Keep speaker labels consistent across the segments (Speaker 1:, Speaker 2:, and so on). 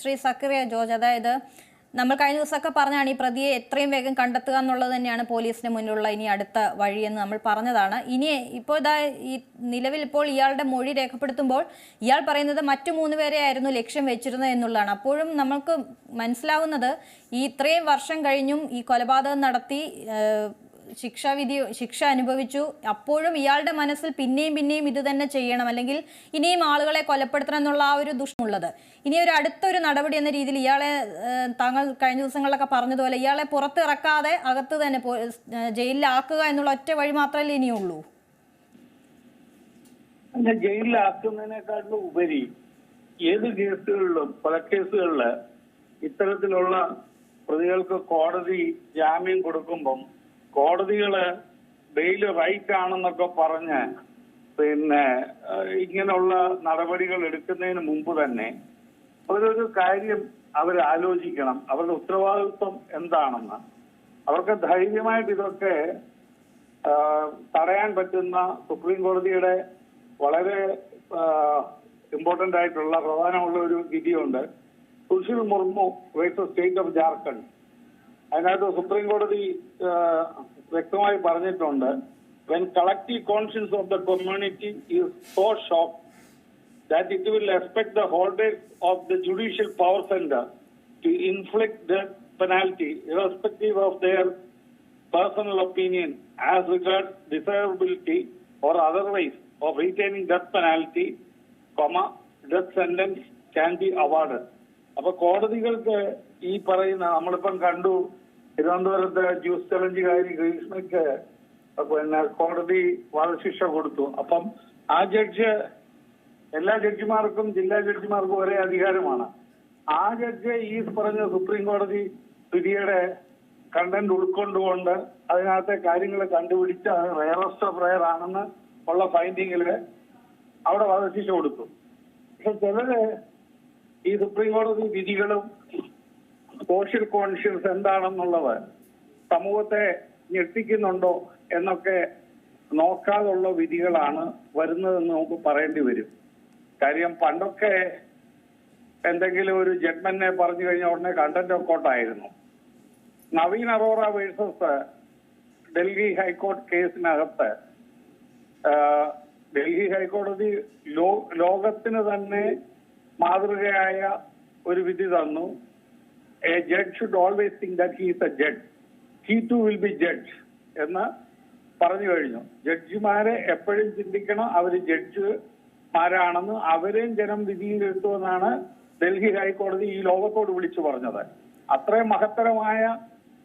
Speaker 1: Shri Zacharia George അതായത് നമ്മൾ കഴിഞ്ഞ ദിവസമൊക്കെ പറഞ്ഞാണ് ഈ പ്രതിയെ എത്രയും വേഗം കണ്ടെത്തുക എന്നുള്ളത് തന്നെയാണ് പോലീസിന് മുന്നിലുള്ള ഇനി അടുത്ത വഴിയെന്ന് നമ്മൾ പറഞ്ഞതാണ്. ഇനി ഇപ്പോൾ ഇതാ ഈ നിലവിൽ ഇപ്പോൾ ഇയാളുടെ മൊഴി രേഖപ്പെടുത്തുമ്പോൾ ഇയാൾ പറയുന്നത് മറ്റു മൂന്ന് പേരെ ആയിരുന്നു ലക്ഷ്യം വെച്ചിരുന്നത് എന്നുള്ളതാണ്. അപ്പോഴും നമ്മൾക്ക് മനസ്സിലാവുന്നത് ഈ ഇത്രയും വർഷം കഴിഞ്ഞും ഈ കൊലപാതകം നടത്തി ശിക്ഷാവിധി ശിക്ഷ അനുഭവിച്ചു. അപ്പോഴും ഇയാളുടെ മനസ്സിൽ പിന്നെയും പിന്നെയും ഇത് തന്നെ ചെയ്യണം. അല്ലെങ്കിൽ ഇനിയും ആളുകളെ കൊലപ്പെടുത്തണം എന്നുള്ള ആ ഒരു ദുഷ്ടമുള്ളത്. ഇനി ഒരു അടുത്തൊരു നടപടി എന്ന രീതിയിൽ ഇയാളെ താങ്കൾ കഴിഞ്ഞ ദിവസങ്ങളിലൊക്കെ പറഞ്ഞതുപോലെ ഇയാളെ പുറത്തിറക്കാതെ അകത്ത് തന്നെ ജയിലിലാക്കുക എന്നുള്ള ഒറ്റ വഴി മാത്രമല്ലേ ഇനിയുള്ളൂ?
Speaker 2: ജയിലിലാക്കുന്നതിനേക്കാളും ഉപരി ഏത് കേസുകളിലും കൊലക്കേസുകളിൽ ഇത്തരത്തിലുള്ള പ്രതികൾക്ക് കോടതി ജാമ്യം കൊടുക്കുമ്പം കോടതികൾ ബെയിൽ റൈറ്റ് ആണെന്നൊക്കെ പറഞ്ഞ് പിന്നെ ഇങ്ങനെയുള്ള നടപടികൾ എടുക്കുന്നതിന് മുമ്പ് തന്നെ അവരൊരു കാര്യം അവർ ആലോചിക്കണം അവരുടെ ഉത്തരവാദിത്വം എന്താണെന്ന്. അവർക്ക് ധൈര്യമായിട്ട് ഇതൊക്കെ തടയാൻ പറ്റുന്ന സുപ്രീം കോടതിയുടെ വളരെ ഇമ്പോർട്ടന്റ് ആയിട്ടുള്ള പ്രധാനമുള്ള ഒരു വിധിയുണ്ട്. Sushil Murmu versus state of Jharkhand. അതിനകത്ത് സുപ്രീം കോടതി ആ, വ്യക്തമായി പറഞ്ഞിട്ടുണ്ട് when collective conscience of the community is so shock that it will expect the holders of the judicial power center to inflict death penalty irrespective of their personal opinion as regards desirability or otherwise of retaining death penalty, comma, death sentence can be awarded. അപ്പൊ കോടതികൾക്ക് ഈ പറയുന്ന നമ്മളിപ്പം കണ്ടു തിരുവനന്തപുരത്തെ juice ചലഞ്ചുകാരി ഗ്രീഷ്മയ്ക്ക് പിന്നെ കോടതി വധശിക്ഷ കൊടുത്തു. അപ്പം ആ ജഡ്ജ് എല്ലാ ജഡ്ജിമാർക്കും ജില്ലാ ജഡ്ജിമാർക്കും ഒരേ അധികാരമാണ്. ആ ജഡ്ജ് ഈ പറഞ്ഞ സുപ്രീം കോടതി വിധിയുടെ കണ്ടന്റ് ഉൾക്കൊണ്ടുകൊണ്ട് അതിനകത്തെ കാര്യങ്ങൾ കണ്ടുപിടിച്ച് അത് റയറസ്റ്റ് ഓഫ് റയർ ആണെന്ന് ഉള്ള ഫൈൻഡിങ്ങിൽ അവിടെ വധശിക്ഷ കൊടുത്തു. പക്ഷെ ചിലര് ഈ സുപ്രീം കോടതി വിധികളും സോഷ്യൽ കോൺഷ്യൻസ് എന്താണെന്നുള്ളത് സമൂഹത്തെ ഞെട്ടിക്കുന്നുണ്ടോ എന്നൊക്കെ നോക്കാതുള്ള വിധികളാണ് വരുന്നതെന്ന് നമുക്ക് പറയേണ്ടി വരും. കാര്യം പണ്ടൊക്കെ എന്തെങ്കിലും ഒരു ജഡ്മെന്റിനെ പറഞ്ഞു കഴിഞ്ഞാൽ ഉടനെ കണ്ടന്റ് ഒക്കോട്ടായിരുന്നു നവീൻ അറോറ വേഴ്സസ് ഡൽഹി ഹൈക്കോടതി കേസിനകത്ത് ഡൽഹി ഹൈക്കോടതി ലോകത്തിന് തന്നെ മാതൃകയായ ഒരു വിധി തന്നു. A judge should always think that he's a judge he too will be judge എന്ന് പറഞ്ഞു കഴിഞ്ഞു. ജഡ്ജിമാരെ എപ്പോഴും ചിന്തിക്കണം അവർ ജഡ്ജിമാരാണെന്ന് അവരെയും ജനം വിധിയിലെടുത്തുവെന്നാണ് ഡൽഹി ഹൈക്കോടതി ഈ ലോകത്തോട് വിളിച്ചു പറഞ്ഞത്. അത്രയും മഹത്തരമായ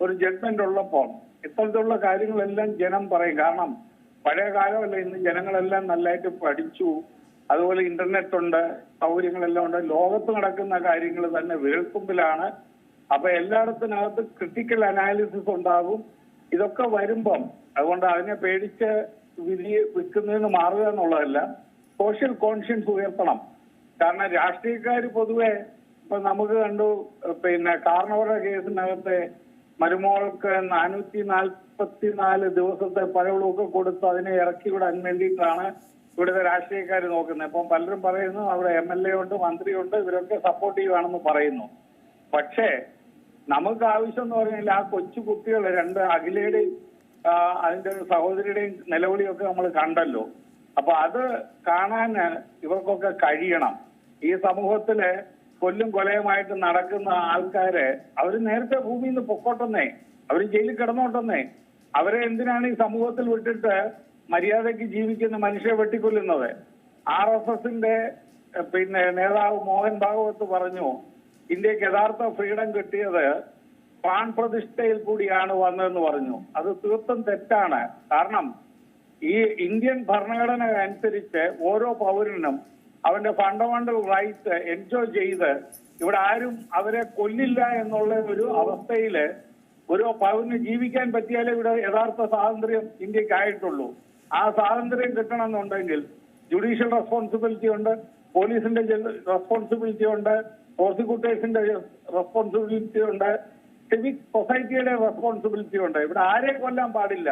Speaker 2: ഒരു ജഡ്ജ്മെന്റ് ഉള്ളപ്പോൾ ഇത്തരത്തിലുള്ള കാര്യങ്ങളെല്ലാം ജനം പറയും. കാരണം പഴയ കാലമല്ല ഇന്ന് ജനങ്ങളെല്ലാം നല്ലതായിട്ട് പഠിച്ചു. അതുപോലെ ഇന്റർനെറ്റ് ഉണ്ട് സൗകര്യങ്ങളെല്ലാം ഉണ്ട്. ലോകത്ത് നടക്കുന്ന കാര്യങ്ങൾ തന്നെ വിരൽത്തുമ്പിലാണ് അപ്പൊ എല്ലായിടത്തിനകത്ത് ക്രിട്ടിക്കൽ അനാലിസിസ് ഉണ്ടാകും ഇതൊക്കെ വരുമ്പം അതുകൊണ്ട് അതിനെ പേടിച്ച് വിധി വിൽക്കുന്നതിന് മാറുക എന്നുള്ളതല്ല സോഷ്യൽ കോൺഷ്യൻസ് ഉയർത്തണം. കാരണം രാഷ്ട്രീയക്കാർ പൊതുവെ ഇപ്പൊ നമുക്ക് കണ്ടു പിന്നെ കാർണവരുടെ കേസിനകത്തെ മരുമോൾക്ക് നാനൂറ്റി നാൽപ്പത്തി നാല് ദിവസത്തെ പഴവളൊക്കെ കൊടുത്ത് അതിനെ ഇറക്കി വിടാൻ വേണ്ടിയിട്ടാണ് ഇവിടുത്തെ രാഷ്ട്രീയക്കാർ നോക്കുന്നത്. ഇപ്പം പലരും പറയുന്നു അവിടെ എം എൽ എ ഉണ്ട് മന്ത്രിയുണ്ട് ഇവരൊക്കെ സപ്പോർട്ട് ആണെന്ന് പറയുന്നു. പക്ഷേ നമുക്ക് ആവശ്യം എന്ന് പറഞ്ഞാൽ ആ കൊച്ചു കുട്ടികൾ രണ്ട് അഖിലയുടെയും അതിന്റെ സഹോദരിയുടെയും നിലവിളിയൊക്കെ നമ്മൾ കണ്ടല്ലോ. അപ്പൊ അത് കാണാൻ ഇവർക്കൊക്കെ കഴിയണം. ഈ സമൂഹത്തിൽ കൊല്ലും കൊലയുമായിട്ട് നടക്കുന്ന ആൾക്കാര് അവർ നേരത്തെ ഭൂമിയിൽ നിന്ന് പൊക്കോട്ടെന്നേ അവർ ജയിലിൽ കിടന്നോട്ടെന്നേ. അവരെ എന്തിനാണ് ഈ സമൂഹത്തിൽ വിട്ടിട്ട് മര്യാദയ്ക്ക് ജീവിക്കുന്ന മനുഷ്യരെ വെട്ടിക്കൊല്ലുന്നത്. ആർ എസ് എസിന്റെ പിന്നെ നേതാവ് മോഹൻ ഭാഗവത് പറഞ്ഞു ഇന്ത്യയ്ക്ക് യഥാർത്ഥ ഫ്രീഡം കിട്ടിയത് പ്രാൺ പ്രതിഷ്ഠയിൽ കൂടിയാണ് വന്നതെന്ന് പറഞ്ഞു. അത് തീർത്തും തെറ്റാണ്. കാരണം ഈ ഇന്ത്യൻ ഭരണഘടന അനുസരിച്ച് ഓരോ പൗരനും അവന്റെ ഫണ്ടമെന്റൽ റൈറ്റ് എൻജോയ് ചെയ്ത് ഇവിടെ ആരും അവരെ കൊല്ലില്ല എന്നുള്ള ഒരു അവസ്ഥയിൽ ഒരു പൗരന് ജീവിക്കാൻ പറ്റിയാലേ ഇവിടെ യഥാർത്ഥ സ്വാതന്ത്ര്യം ഇന്ത്യക്കായിട്ടുള്ളൂ. ആ സ്വാതന്ത്ര്യം കിട്ടണമെന്നുണ്ടെങ്കിൽ ജുഡീഷ്യൽ റെസ്പോൺസിബിലിറ്റി ഉണ്ട് പോലീസിന്റെ റെസ്പോൺസിബിലിറ്റി ഉണ്ട് പ്രോസിക്യൂട്ടേഴ്സിന്റെ റെസ്പോൺസിബിലിറ്റി ഉണ്ട് സിവിക് സൊസൈറ്റിയുടെ റെസ്പോൺസിബിലിറ്റി ഉണ്ട്. ഇവിടെ ആരെ കൊല്ലാൻ പാടില്ല.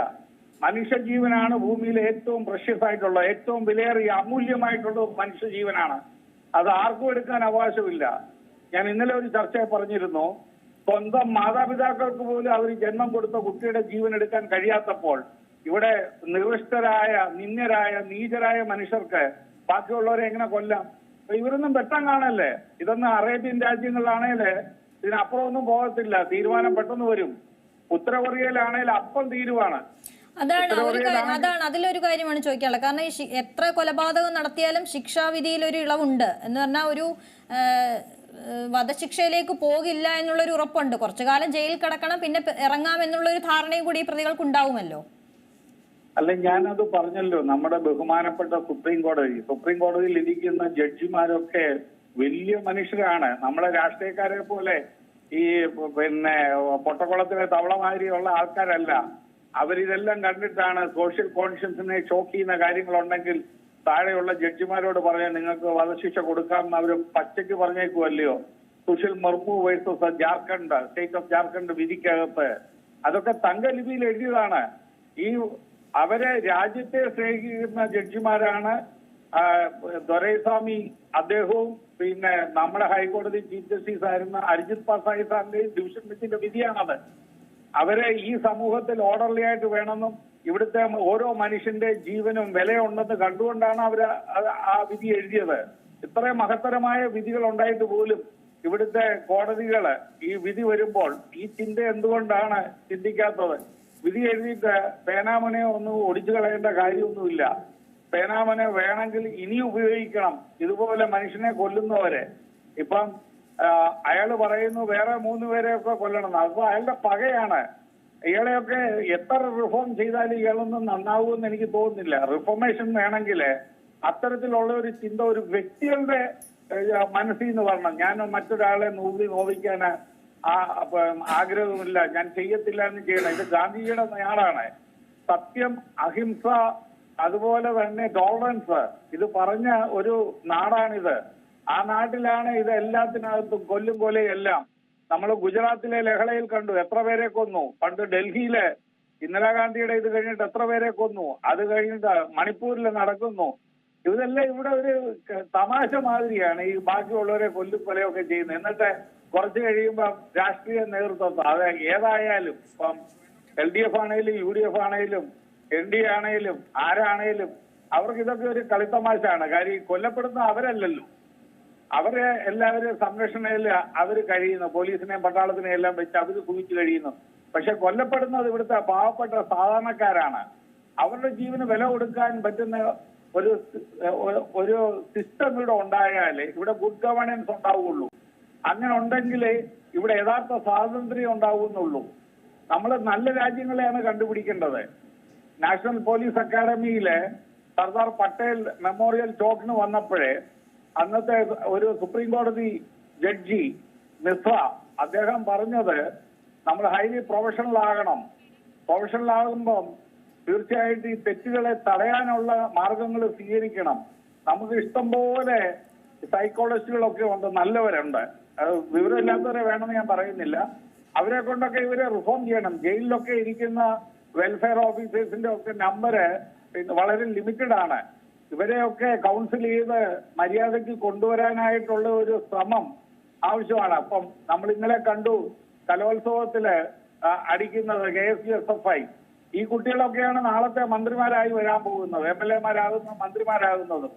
Speaker 2: മനുഷ്യജീവനാണ് ഭൂമിയിൽ ഏറ്റവും പ്രഷ്യസ് ആയിട്ടുള്ള ഏറ്റവും വിലയേറിയ അമൂല്യമായിട്ടുള്ള മനുഷ്യജീവനാണ്. അത് ആർക്കും എടുക്കാൻ അവകാശമില്ല. ഞാൻ ഇന്നലെ ഒരു ചർച്ചയിൽ പറഞ്ഞിരുന്നു സ്വന്തം മാതാപിതാക്കൾക്ക് പോലും അവർ ജന്മം കൊടുത്ത കുട്ടിയുടെ ജീവൻ എടുക്കാൻ കഴിയാത്തപ്പോൾ ഇവിടെ നിർവിഷ്ടരായ നിന്ദ്യരായ നീചരായ മനുഷ്യർക്ക് ബാക്കിയുള്ളവരെ എങ്ങനെ കൊല്ലാം? അപ്പൊ ഇവരൊന്നും പെട്ടെന്ന് കാണല്ലേ? ഇതൊന്നും അറേബ്യൻ രാജ്യങ്ങളിലാണേൽ ഇതിനപ്പുറം ഒന്നും പോകത്തില്ല. തീരുമാനം പെട്ടെന്ന് വരും. ഉത്തര കൊറിയയിലാണേൽ അപ്പം തീരുവാണ്.
Speaker 1: അതാണ് ഒരു അതാണ് അതിലൊരു കാര്യമാണ് ചോദിക്കാനുള്ളത്. കാരണം ഈ എത്ര കൊലപാതകം നടത്തിയാലും ശിക്ഷാവിധിയിൽ ഒരു ഇളവുണ്ട്. എന്ന് പറഞ്ഞാൽ ഒരു വധശിക്ഷയിലേക്ക് പോകില്ല എന്നുള്ളൊരു ഉറപ്പുണ്ട്. കുറച്ചു കാലം ജയിലിൽ കിടക്കണം പിന്നെ ഇറങ്ങാം ഇറങ്ങാം എന്നുള്ളൊരു ധാരണയും കൂടി ഈ പ്രതികൾക്ക് ഉണ്ടാവുമല്ലോ
Speaker 2: അല്ല ഞാനത് പറഞ്ഞല്ലോ. നമ്മുടെ ബഹുമാനപ്പെട്ട സുപ്രീം കോടതി. സുപ്രീം കോടതിയിൽ ഇരിക്കുന്ന ജഡ്ജിമാരൊക്കെ വലിയ മനുഷ്യരാണ്. നമ്മളെ രാഷ്ട്രീയക്കാരെ പോലെ ഈ പിന്നെ പൊട്ടക്കുളത്തിലെ തവളമാതിരിയുള്ള ആൾക്കാരല്ല. അവരിതെല്ലാം കണ്ടിട്ടാണ് സോഷ്യൽ കോൺഷ്യൻസിനെ ഷോക്ക് ചെയ്യുന്ന കാര്യങ്ങളുണ്ടെങ്കിൽ താഴെയുള്ള ജഡ്ജിമാരോട് പറയാൻ നിങ്ങൾക്ക് വധശിക്ഷ കൊടുക്കാമെന്ന് അവർ പച്ചയ്ക്ക് പറഞ്ഞേക്കുമല്ലയോ Sushil Murmu versus Jharkhand state of Jharkhand വിധിക്കകത്ത്. അതൊക്കെ തങ്കലിപിയിൽ എഴുതിയതാണ്. ഈ അവരെ രാജ്യത്തെ സ്നേഹിക്കുന്ന ജഡ്ജിമാരാണ് ദൊരൈസ്വാമി അദ്ദേഹവും പിന്നെ നമ്മുടെ ഹൈക്കോടതി ചീഫ് ജസ്റ്റിസ് ആയിരുന്ന അരിജിത് പാസായി സാറിന്റെയും ഡിവിഷൻ ബെഞ്ചിന്റെ വിധിയാണത്. അവരെ ഈ സമൂഹത്തിൽ ഓർഡർലി ആയിട്ട് വേണമെന്നും ഇവിടുത്തെ ഓരോ മനുഷ്യന്റെ ജീവനും വിലയുണ്ടെന്ന് കണ്ടുകൊണ്ടാണ് അവർ ആ വിധി എഴുതിയത്. ഇത്രയും മഹത്തരമായ വിധികൾ ഉണ്ടായിട്ട് പോലും ഇവിടുത്തെ കോടതികൾ ഈ വിധി വരുമ്പോൾ ഈ ചിന്ത എന്തുകൊണ്ടാണ് ചിന്തിക്കാത്തത്? വിധി എഴുതിയിട്ട് പേനാമനെ ഒന്ന് ഒടിച്ചു കളയേണ്ട കാര്യമൊന്നുമില്ല. പേനാമനെ വേണമെങ്കിൽ ഇനി ഉപയോഗിക്കണം. ഇതുപോലെ മനുഷ്യനെ കൊല്ലുന്നവരെ. ഇപ്പം അയാൾ പറയുന്നു വേറെ മൂന്ന് പേരെയൊക്കെ കൊല്ലണം. അപ്പൊ അയാളുടെ പകയാണ്. ഇയാളെയൊക്കെ എത്ര റിഫോം ചെയ്താലും ഇയാളൊന്നും നന്നാവുമെന്ന് എനിക്ക് തോന്നുന്നില്ല. റിഫോർമേഷൻ വേണമെങ്കിൽ അത്തരത്തിലുള്ള ഒരു ചിന്ത ഒരു വ്യക്തികളുടെ മനസ്സിൽ നിന്ന് വരണം. ഞാൻ മറ്റൊരാളെ നോക്കി നോവിക്കാൻ ആ ആഗ്രഹമില്ല ഞാൻ ചെയ്യത്തില്ല എന്ന് ചെയ്യണം. ഇത് ഗാന്ധിജിയുടെ നാടാണ് സത്യം അഹിംസ അതുപോലെ തന്നെ ടോളറൻസ് ഇത് പറഞ്ഞ ഒരു നാടാണിത്. ആ നാട്ടിലാണ് ഇത് എല്ലാത്തിനകത്തും കൊല്ലും കൊലയെല്ലാം നമ്മൾ ഗുജറാത്തിലെ ലഹളയിൽ കണ്ടു. എത്ര പേരെ കൊന്നു? പണ്ട് ഡൽഹിയിലെ ഇന്ദിരാഗാന്ധിയുടെ ഇത് കഴിഞ്ഞിട്ട് എത്ര പേരെ കൊന്നു? അത് കഴിഞ്ഞിട്ട് മണിപ്പൂരിൽ നടക്കുന്നു. ഇതെല്ലാം ഇവിടെ ഒരു തമാശ മാതിരിയാണ്. ഈ ബാക്കിയുള്ളവരെ കൊല്ലും കൊലയൊക്കെ ചെയ്യുന്നത്. എന്നിട്ട് കുറച്ച് കഴിയുമ്പം രാഷ്ട്രീയ നേതൃത്വം അത് ഏതായാലും ഇപ്പം എൽ ഡി എഫ് ആണെങ്കിലും യു ഡി എഫ് ആണെങ്കിലും എൻ ഡി ആണെങ്കിലും ആരാണേലും അവർക്ക് ഇതൊക്കെ ഒരു കളിത്തമാശയാണ്. കാര്യം ഈ കൊല്ലപ്പെടുന്ന അവരല്ലല്ലോ. അവരെ എല്ലാവരും സംരക്ഷണയിൽ അവർ കഴിയുന്നു. പോലീസിനെയും പട്ടാളത്തിനെയും എല്ലാം വെച്ച് അവർ കുഴിച്ചു കഴിയുന്നു. പക്ഷെ കൊല്ലപ്പെടുന്നത് ഇവിടുത്തെ പാവപ്പെട്ട സാധാരണക്കാരാണ്. അവരുടെ ജീവന് വില കൊടുക്കാൻ പറ്റുന്ന ഒരു ഒരു- സിസ്റ്റം ഇവിടെ ഉണ്ടായാലേ ഇവിടെ ഗുഡ് ഗവേണൻസ് ഉണ്ടാവുള്ളൂ. അങ്ങനെ ഉണ്ടെങ്കിലേ ഇവിടെ യഥാർത്ഥ സ്വാതന്ത്ര്യം ഉണ്ടാവുന്നുള്ളൂ. നമ്മൾ നല്ല രാജ്യങ്ങളെയാണ് കണ്ടുപിടിക്കേണ്ടത്. നാഷണൽ പോലീസ് അക്കാദമിയിലെ സർദാർ പട്ടേൽ മെമ്മോറിയൽ ചോക്കിന് വന്നപ്പോഴേ അന്നത്തെ ഒരു സുപ്രീം കോടതി ജഡ്ജി മിശ്ര അദ്ദേഹം പറഞ്ഞത് നമ്മൾ ഹൈലി പ്രൊഫഷണൽ ആകണം. പ്രൊഫഷണൽ ആകുമ്പം തീർച്ചയായിട്ടും ഈ തെറ്റുകളെ തടയാനുള്ള മാർഗങ്ങൾ സ്വീകരിക്കണം. നമുക്ക് ഇഷ്ടം പോലെ സൈക്കോളജിസ്റ്റുകളൊക്കെ ഉണ്ട് നല്ലവരുണ്ട്. വിവരമില്ലാത്തവരെ വേണമെന്ന് ഞാൻ പറയുന്നില്ല. അവരെ കൊണ്ടൊക്കെ ഇവരെ റിഫോം ചെയ്യണം. ജയിലിലൊക്കെ ഇരിക്കുന്ന വെൽഫെയർ ഓഫീസേഴ്സിന്റെ ഒക്കെ നമ്പര് വളരെ ലിമിറ്റഡ് ആണ്. ഇവരെയൊക്കെ കൗൺസിൽ ചെയ്ത് മര്യാദയ്ക്ക് കൊണ്ടുവരാനായിട്ടുള്ള ഒരു ശ്രമം ആവശ്യമാണ്. അപ്പം നമ്മൾ ഇന്നലെ കണ്ടു കലോത്സവത്തിൽ അടിക്കുന്നത് K S U S F I. ഈ കുട്ടികളൊക്കെയാണ് നാളത്തെ മന്ത്രിമാരായി വരാൻ പോകുന്നത്. എം എൽ എമാരാകുന്ന മന്ത്രിമാരാകുന്നതും.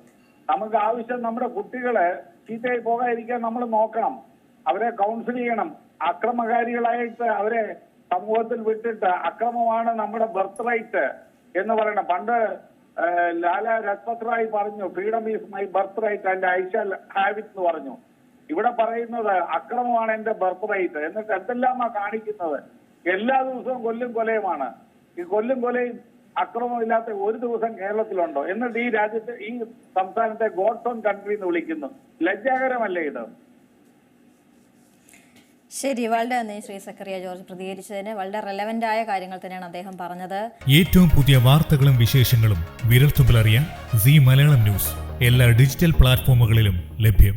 Speaker 2: നമുക്ക് ആവശ്യം നമ്മുടെ കുട്ടികളെ ചീത്തയായി പോകാതിരിക്കാൻ നമ്മൾ നോക്കണം. അവരെ കൗൺസിൽ ചെയ്യണം. അക്രമകാരികളായിട്ട് അവരെ സമൂഹത്തിൽ വിട്ടിട്ട് അക്രമമാണ് നമ്മുടെ ബർത്ത് റൈറ്റ് എന്ന് പറയണം. പണ്ട് ലാലാ രജപത് റായ് പറഞ്ഞു freedom is my birthright and I shall have it എന്ന് പറഞ്ഞു. ഇവിടെ പറയുന്നത് അക്രമമാണ് എന്റെ ബർത്ത് റൈറ്റ് എന്നിട്ട് എന്തെല്ലാമാ കാണിക്കുന്നത്? എല്ലാ ദിവസവും കൊല്ലും കൊലയുമാണ്. ഈ കൊല്ലും കൊലയും അക്രമമില്ലാത്ത ഒരു ദിവസം കേരളത്തിലുണ്ടോ? എന്നിട്ട് ഈ രാജ്യത്തെ ഈ സംസ്ഥാനത്തെ ഗോഡ്സ് ഓൺ കൺട്രി എന്ന് വിളിക്കുന്നു. ലജ്ജാകരമല്ലേ ഇത്?
Speaker 1: ശരി വളരെ നന്ദി ശ്രീ സക്കറിയ ജോർജ് പ്രതികരിച്ചതിന്. വളരെ റെലവെന്റ് ആയ കാര്യങ്ങൾ തന്നെയാണ് അദ്ദേഹം പറഞ്ഞത്.
Speaker 3: ഏറ്റവും പുതിയ വാർത്തകളും വിശേഷങ്ങളും വിരൽത്തുമ്പിലറിയാൻ സി മലയാളം ന്യൂസ്. എല്ലാ ഡിജിറ്റൽ പ്ലാറ്റ്ഫോമുകളിലും ലഭ്യം.